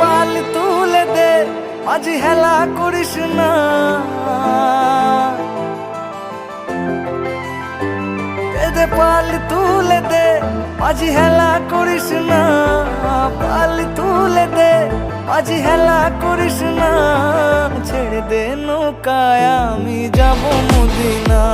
পাল তুলে দে, আজ হেলা করিস না। দে পাল তুলে দে, আজ হেলা করিস না। পাল তুলে দে, আজ হেলা করিস না। ছেড়ে দে নৌকায়, আমি যাব মদিনা।